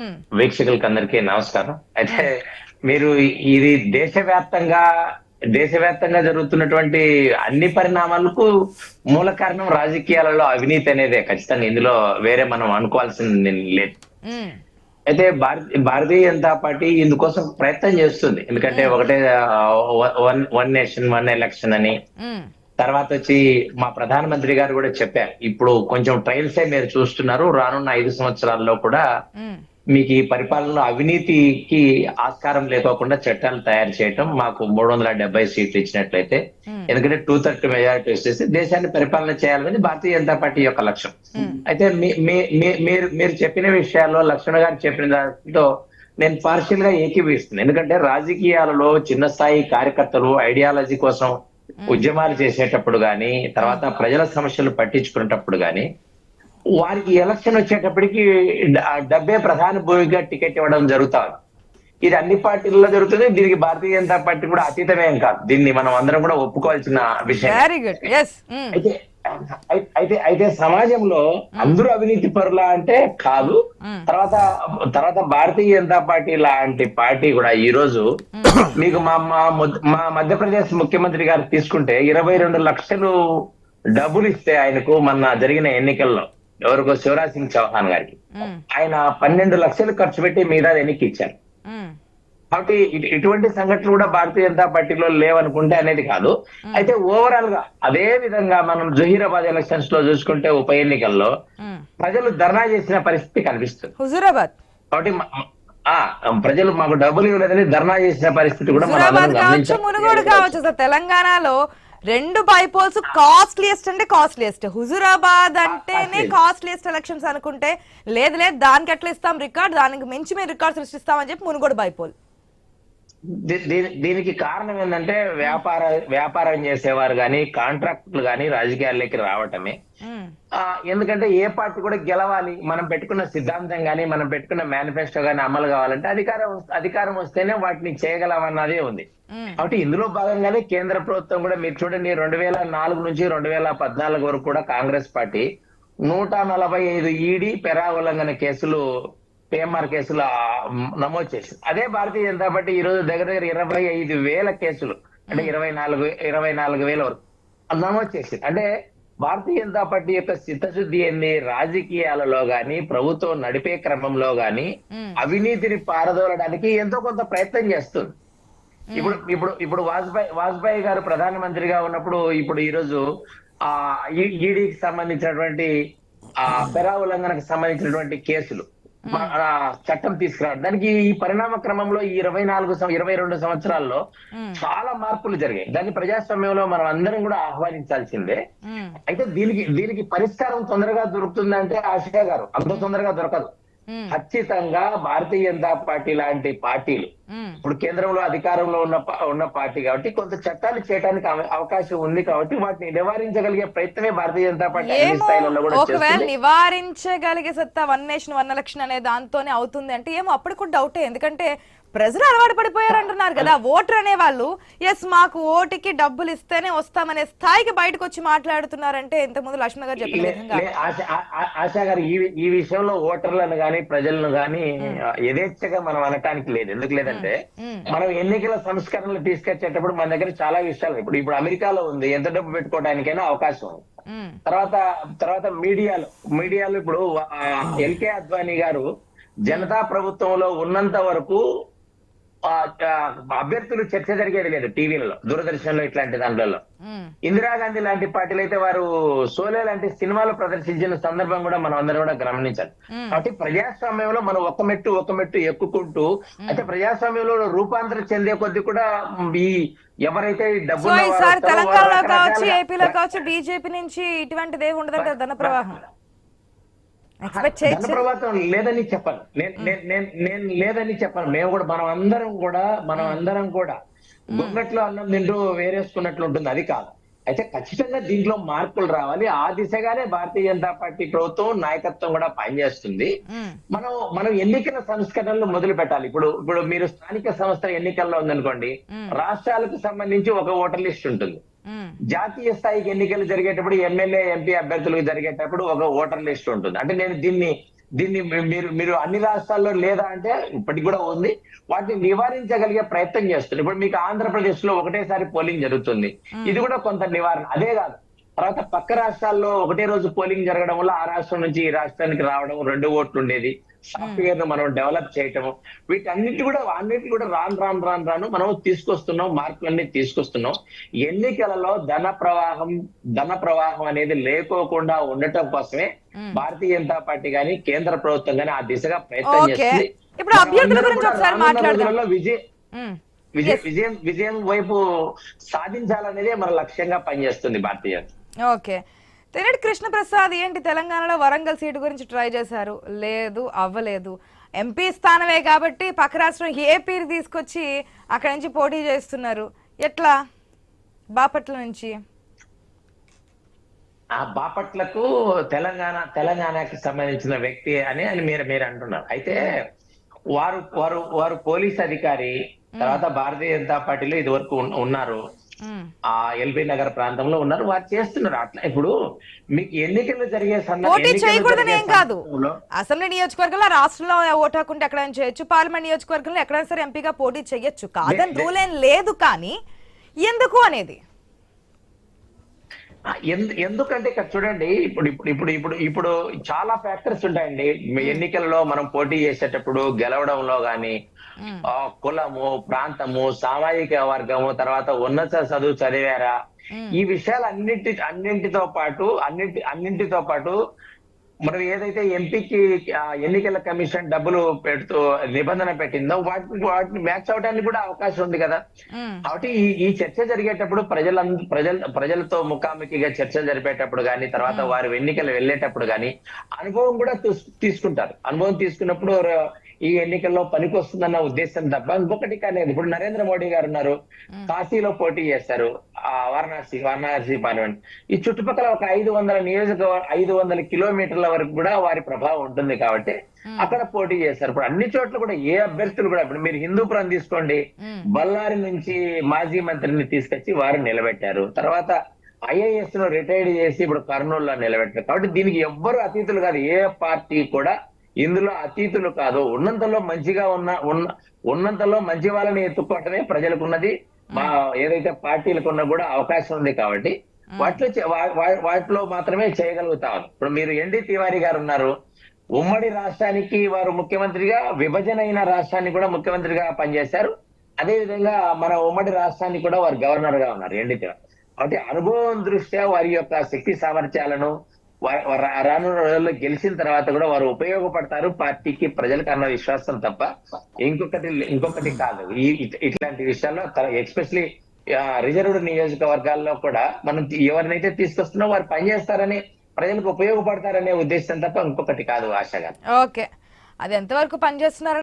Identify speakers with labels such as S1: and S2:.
S1: ఉమ్,
S2: వీక్షకులకి అందరికీ నమస్కారం. అయితే మీరు ఇది దేశవ్యాప్తంగా దేశవ్యాప్తంగా జరుగుతున్నటువంటి అన్ని పరిణామాలకు మూల కారణం రాజకీయాలలో అవినీతి అనేదే. ఖచ్చితంగా ఇందులో వేరే మనం అనుకోవాల్సింది లేదు.
S1: ఉమ్,
S2: అయితే భారతీయ భారతీయ జనతా పార్టీ ఇందుకోసం ప్రయత్నం చేస్తుంది. ఎందుకంటే ఒకటే one one nation one election అని. తర్వాత వచ్చి మా ప్రధానమంత్రి గారు కూడా చెప్పారు. ఇప్పుడు కొంచెం ట్రయల్సే మీరు చూస్తున్నారు. రానున్న ఐదు సంవత్సరాల్లో కూడా మీకు ఈ పరిపాలనలో అవినీతికి ఆస్కారం లేకోకుండా చట్టాలు తయారు చేయటం మాకు మూడు వందల డెబ్బై సీట్లు ఇచ్చినట్లయితే. ఎందుకంటే టూ థర్టీ మెజారిటీ వచ్చేసి దేశాన్ని పరిపాలన చేయాలని భారతీయ జనతా పార్టీ యొక్క లక్ష్యం. అయితే మీరు మీరు చెప్పిన విషయాల్లో లక్ష్మణ గారు చెప్పిన దాంట్లో నేను పార్షియల్గా ఏకీభవిస్తున్నాను. ఎందుకంటే రాజకీయాలలో చిన్న స్థాయి కార్యకర్తలు ఐడియాలజీ కోసం ఉద్యమాలు చేసేటప్పుడు గాని తర్వాత ప్రజల సమస్యలు పట్టించుకునేటప్పుడు గాని వారికి ఎలక్షన్ వచ్చేటప్పటికి డబ్బే ప్రధాన భూమిగా టికెట్ ఇవ్వడం జరుగుతారు ఇది అన్ని పార్టీల్లో జరుగుతుంది దీనికి భారతీయ జనతా పార్టీ కూడా అతీతమేం కాదు దీన్ని మనం అందరం కూడా ఒప్పుకోవాల్సిన విషయం.
S1: ఉమ్,
S2: అయితే అయి- అయితే అయితే సమాజంలో అందరూ అవినీతి పరులా అంటే కాదు.
S1: ఉమ్,
S2: తర్వాత తర్వాత భారతీయ జనతా పార్టీ లాంటి పార్టీ కూడా ఈ రోజు మీకు మా మా మధ్యప్రదేశ్ ముఖ్యమంత్రి గారు తీసుకుంటే ఇరవై రెండు లక్షలు డబ్బులు ఇస్తే ఆయనకు మొన్న జరిగిన ఎన్నికల్లో. ఎవరికో శివరాజ్ సింగ్ చౌహాన్ గారికి. ఆయన పన్నెండు లక్షలు ఖర్చు పెట్టి మిగతా ఎన్నిక ఇచ్చారు. కాబట్టి ఇటు- ఇటువంటి సంఘటనలు కూడా భారతీయ జనతా పార్టీలో లేవనుకుంటే అనేది కాదు. అయితే ఓవరాల్గా అదే విధంగా మనం జహీరాబాద్ ఎలక్షన్స్లో చూసుకుంటే ఉప ఎన్నికల్లో. ప్రజలు ధర్నా చేసిన పరిస్థితి కనిపిస్తుంది.
S1: హుజూరాబాద్.
S2: కాబట్టి ప్రజలు మాకు డబ్బులు ఇవ్వలేదని ధర్నా చేసిన పరిస్థితి కూడా మనం
S1: కావచ్చు. మునుగోడు తెలంగాణలో రెండు బైపోల్స్ కాస్ట్లీయెస్ట్ అంటే కాస్ట్లీయెస్ట్ హుజూరాబాద్ అంటేనే కాస్ట్లీయెస్ట్ ఎలక్షన్స్ అనుకుంటే లేదు లేదు దానికి ఎట్లా ఇస్తాం రికార్డ్ దానికి మించి మేము రికార్డ్ సృష్టిస్తామని చెప్పి మునుగోడు బైపోల్
S2: దీనికి కారణం ఏంటంటే వ్యాపార వ్యాపారం చేసేవారు కానీ కాంట్రాక్టులు కానీ రాజకీయాల్లోకి రావటమే. ఎందుకంటే ఏ పార్టీ కూడా గెలవాలి. మనం పెట్టుకున్న సిద్ధాంతం కానీ మనం పెట్టుకున్న మేనిఫెస్టో కానీ అమలు కావాలంటే అధికారం అధికారం వస్తేనే వాటిని చేయగలమన్నదే ఉంది. కాబట్టి ఇందులో భాగంగానే కేంద్ర ప్రభుత్వం కూడా మీరు చూడండి రెండు వేల నాలుగు నుంచి రెండు వేల పద్నాలుగు వరకు కూడా కాంగ్రెస్ పార్టీ నూట నలభై ఐదు ఈడీ పెరా ఉల్లంఘన కేసులు పిఎంఆర్ కేసులు నమోదు చేసింది అదే భారతీయ జనతా పార్టీ ఈ రోజు దగ్గర దగ్గర ఇరవై ఐదు వేల కేసులు అంటే ఇరవై నాలుగు ఇరవై నాలుగు వేల వరకు నమోదు చేసింది అంటే భారతీయ జనతా పార్టీ యొక్క చిత్తశుద్ధి ఏంది? రాజకీయాలలో గాని ప్రభుత్వం నడిపే క్రమంలో గాని అవినీతిని పారదోలడానికి ఎంతో కొంత ప్రయత్నం చేస్తుంది. ఇప్పుడు ఇప్పుడు ఇప్పుడు వాజ్పేయి వాజ్పేయి గారు ప్రధానమంత్రిగా ఉన్నప్పుడు ఇప్పుడు ఈ రోజు ఆ ఈడీకి సంబంధించినటువంటి ఆ పెరా ఉల్లంఘనకు సంబంధించినటువంటి కేసులు. చట్టం తీసుకురావడం దానికి ఈ పరిణామ క్రమంలో ఈ ఇరవై నాలుగు ఇరవై రెండు సంవత్సరాల్లో చాలా మార్పులు జరిగాయి. దాన్ని ప్రజాస్వామ్యంలో మనం అందరం కూడా ఆహ్వానించాల్సిందే. అయితే దీనికి దీనికి పరిష్కారం తొందరగా దొరుకుతుందంటే ఆశయ గారు అంత తొందరగా దొరకదు. ఖచ్చితంగా భారతీయ జనతా పార్టీ లాంటి పార్టీలు. ఇప్పుడు కేంద్రంలో అధికారంలో ఉన్న ఉన్న పార్టీ కాబట్టి కొంత చట్టాలు చేయడానికి అవ- అవకాశం ఉంది కాబట్టి వాటిని నివారించగలిగే ప్రయత్నమే భారతీయ జనతా పార్టీ అన్ని
S1: ఏమో
S2: స్థాయిలలో కూడా
S1: ఒకవేళ నివారించగలిగే సత్తా వన్ నేషన్ వన్ ఎలక్షన్ అనే దాంతోనే అవుతుంది అంటే ఏమో అప్పుడు కూడా డౌటే. ఎందుకంటే ప్రజలు అలవాటు పడిపోయారు అంటున్నారు కదా ఓటర్ అనే వాళ్ళు ఎస్ మాకు ఓటుకి డబ్బులు ఇస్తేనే వస్తామనే స్థాయికి బయటకు వచ్చి మాట్లాడుతున్నారంటే ఇంతకుముందు లక్ష్మణ్ గారు చెప్పిన
S2: లే- ఆశ- గారు ఈ విషయంలో ఓటర్లను గాని ప్రజలను గాని యథేచ్ఛగా మనం అనటానికి లేదు. ఎందుకు లేదంటే
S1: ఉమ్,
S2: మనం ఎన్నికల సంస్కరణలు తీసుకొచ్చేటప్పుడు మన దగ్గర చాలా విషయాలు. ఇప్పుడు ఇప్పుడు అమెరికాలో ఉంది ఎంత డబ్బు పెట్టుకోవడానికైనా అవకాశం ఉంది. తర్వాత తర్వాత మీడియాలో మీడియాలో ఇప్పుడు ఎల్కే అద్వానీ గారు జనతా ప్రభుత్వంలో ఉన్నంత వరకు అభ్యర్థులు చర్చ జరిగేది లేదు టీవీలలో దూరదర్శన్లో ఇట్లాంటి దాంట్లో ఇందిరాగాంధీ లాంటి పార్టీలు అయితే వారు సోలే లాంటి సినిమాలు ప్రదర్శించిన సందర్భం కూడా మనం అందరం కూడా గమనించాలి. కాబట్టి ప్రజాస్వామ్యంలో మనం ఒక మెట్టు ఒక మెట్టు ఎక్కుకుంటూ అయితే ప్రజాస్వామ్యంలో రూపాంతరం చెందే కొద్ది కూడా ఈ ఎవరైతే డబ్బు
S1: తెలంగాణలో కావచ్చు ఏపీలో కావచ్చు బీజేపీ నుంచి ఇటువంటిది ఏమి ఉండదంటే ధన ప్రవాహం?
S2: ప్రవాహం లేదని చెప్పను. నేను లేదని చెప్పను. మేము కూడా మనం అందరం కూడా మనం అందరం కూడా గుంగట్లో అన్నం తింటూ వేరేసుకున్నట్లు ఉంటుంది అది కాదు. అయితే ఖచ్చితంగా దీంట్లో మార్పులు రావాలి. ఆ దిశగానే భారతీయ జనతా పార్టీ ప్రభుత్వం నాయకత్వం కూడా పనిచేస్తుంది. మనం మనం ఎన్నికల సంస్కరణలు మొదలు పెట్టాలి. ఇప్పుడు ఇప్పుడు మీరు స్థానిక సంస్థ ఎన్నికల్లో ఉందనుకోండి. రాష్ట్రాలకు సంబంధించి ఒక ఓటర్ లిస్ట్ ఉంటుంది. జాతీయ స్థాయికి ఎన్నికలు జరిగేటప్పుడు ఎమ్మెల్యే ఎంపీ అభ్యర్థులకు జరిగేటప్పుడు ఒక ఓటర్ లిస్ట్ ఉంటుంది. అంటే నేను దీన్ని దీన్ని మీరు మీరు అన్ని రాష్ట్రాల్లో లేదా అంటే ఇప్పటికి కూడా ఉంది. వాటిని నివారించగలిగే ప్రయత్నం చేస్తుంది ఇప్పుడు మీకు ఆంధ్రప్రదేశ్లో ఒకటేసారి పోలింగ్ జరుగుతుంది. ఇది కూడా కొంత నివారణ. అదే కాదు తర్వాత పక్క రాష్ట్రాల్లో ఒకటే రోజు పోలింగ్ జరగడం వల్ల ఆ రాష్ట్రం నుంచి ఈ రాష్ట్రానికి రావడం రెండు ఓట్లు ఉండేది. సాఫ్ట్వేర్ను మనం డెవలప్ చేయటం వీటన్నిటి కూడా అన్నిటి కూడా రాను రాను రాను రాను మనం తీసుకొస్తున్నాం మార్పులన్నీ తీసుకొస్తున్నాం. ఎన్నికలలో ధన ప్రవాహం ధన ప్రవాహం అనేది లేకోకుండా ఉండటం కోసమే భారతీయ జనతా పార్టీ గాని కేంద్ర ప్రభుత్వం గాని ఆ దిశగా ప్రయత్నం. చేస్తుంది.
S1: ఇప్పుడు అభ్యర్థుల గురించి ఒకసారి మాట్లాడదాం.
S2: విజయం విజయం వైపు సాధించాలనేదే మన లక్ష్యంగా పనిచేస్తుంది భారతీయ జనతా
S1: ఓకే. తెరటి కృష్ణప్రసాద్ ఏంటి? తెలంగాణలో వరంగల్ సీటు గురించి ట్రై చేశారు. లేదు అవ్వలేదు. ఎంపీ స్థానమే కాబట్టి పక్క రాష్ట్రం ఏపీని తీసుకొచ్చి అక్కడి నుంచి పోటీ చేస్తున్నారు? ఎట్లా? బాపట్ల నుంచి.
S2: ఆ బాపట్లకు తెలంగాణ తెలంగాణకి సంబంధించిన వ్యక్తి అని అని మీరు మీరు అంటున్నారు. అయితే వారు వారు వారు పోలీస్ అధికారి తర్వాత భారతీయ జనతా పార్టీలో ఇది వరకు ఉన్నారు. ఆ ఎల్బీ నగర్ ప్రాంతంలో ఉన్నారు. వారు చేస్తున్నారు. అట్లా ఇప్పుడు మీకు ఎన్నికలు జరిగే
S1: పోటీ చేయకూడదని ఏం కాదు. అసెంబ్లీ నియోజకవర్గంలో రాష్ట్రంలో ఓటు హక్కుంటే ఎక్కడైనా చేయొచ్చు. పార్లమెంట్ నియోజకవర్గంలో ఎక్కడైనా సరే ఎంపీగా పోటీ చేయొచ్చు. కాదని రూల్ ఏం లేదు కానీ ఎందుకు అనేది?
S2: ఎందుకంటే ఇక్కడ చూడండి ఇప్పుడు ఇప్పుడు ఇప్పుడు ఇప్పుడు ఇప్పుడు చాలా ఫ్యాక్టర్స్ ఉంటాయండి మీ ఎన్నికల్లో మనం పోటీ చేసేటప్పుడు గెలవడంలో గాని. ఆ, కులము ప్రాంతము సామాజిక వర్గము తర్వాత ఉన్నత చదువు చదివారా
S1: ఉమ్.
S2: ఈ విషయాలు అన్నింటి అన్నింటితో పాటు అన్నింటి అన్నింటితో పాటు మనం ఏదైతే ఎంపీకి ఎన్నికల కమిషన్ డబ్బులు పెడుతూ నిబంధన పెట్టిందో వాటిని వాటిని మ్యాచ్ అవడానికి కూడా అవకాశం ఉంది కదా. కాబట్టి ఈ ఈ చర్చ జరిగేటప్పుడు ప్రజల ప్రజల ప్రజలతో ముఖాముఖిగా చర్చ జరిపేటప్పుడు కానీ తర్వాత వారు ఎన్నికలు వెళ్ళేటప్పుడు కానీ అనుభవం కూడా తీస్- తీసుకుంటారు. అనుభవం తీసుకున్నప్పుడు ఈ ఎన్నికల్లో పనికి వస్తుందన్న ఉద్దేశం తప్ప ఇంకొకటి కానీ ఇప్పుడు నరేంద్ర మోడీ గారు ఉన్నారు. కాశీలో పోటీ చేస్తారు. ఆ వారణాసి వారణాసి పార్లమెంట్. ఈ చుట్టుపక్కల ఒక ఐదు వందల నియోజకవర్గ ఐదు వందల కిలోమీటర్ల వరకు కూడా వారి ప్రభావం ఉంటుంది కాబట్టి అక్కడ పోటీ చేస్తారు. ఇప్పుడు అన్ని చోట్ల కూడా ఏ అభ్యర్థులు కూడా ఇప్పుడు మీరు హిందూపురం తీసుకోండి. బళ్ళారి నుంచి మాజీ మంత్రిని తీసుకొచ్చి వారు నిలబెట్టారు. తర్వాత ఐఏఎస్ను రిటైర్డ్ చేసి ఇప్పుడు కర్నూలులో నిలబెట్టారు. కాబట్టి దీనికి ఎవ్వరు అతీతులు కాదు. ఏ పార్టీ కూడా ఇందులో అతీతులు కాదు. ఉన్నంతలో మంచిగా ఉన్న ఉన్న ఉన్నంతలో మంచి వాళ్ళని ఎత్తుకోవటమే ప్రజలకు ఉన్నది మా ఏదైతే పార్టీలకు ఉన్నా కూడా అవకాశం ఉంది కాబట్టి వాటిలో వాటిలో మాత్రమే చేయగలుగుతాం. ఇప్పుడు మీరు ఎన్డీ తివారీ గారు ఉన్నారు. ఉమ్మడి రాష్ట్రానికి వారు ముఖ్యమంత్రిగా విభజన అయిన రాష్ట్రాన్ని కూడా ముఖ్యమంత్రిగా పనిచేశారు. అదే విధంగా మన ఉమ్మడి రాష్ట్రానికి కూడా వారు గవర్నర్గా ఉన్నారు ఎన్డీ తివారీ. కాబట్టి అనుభవం దృష్ట్యా వారి యొక్క శక్తి సామర్థ్యాలను రానున్న రోజుల్లో గెలిచిన తర్వాత కూడా వారు ఉపయోగపడతారు పార్టీకి ప్రజలకు అన్న విశ్వాసం తప్ప ఇంకొకటి ఇంకొకటి కాదు. ఈ ఇట్లాంటి విషయాల్లో ఎక్స్పెషలీ రిజర్వ్డ్ నియోజకవర్గాల్లో కూడా మనం ఎవరినైతే తీసుకొస్తున్నా వారు పనిచేస్తారని ప్రజలకు ఉపయోగపడతారనే ఉద్దేశం తప్ప ఇంకొకటి కాదు ఆశగా.
S1: ఓకే. అది ఎంతవరకు పనిచేస్తున్నారు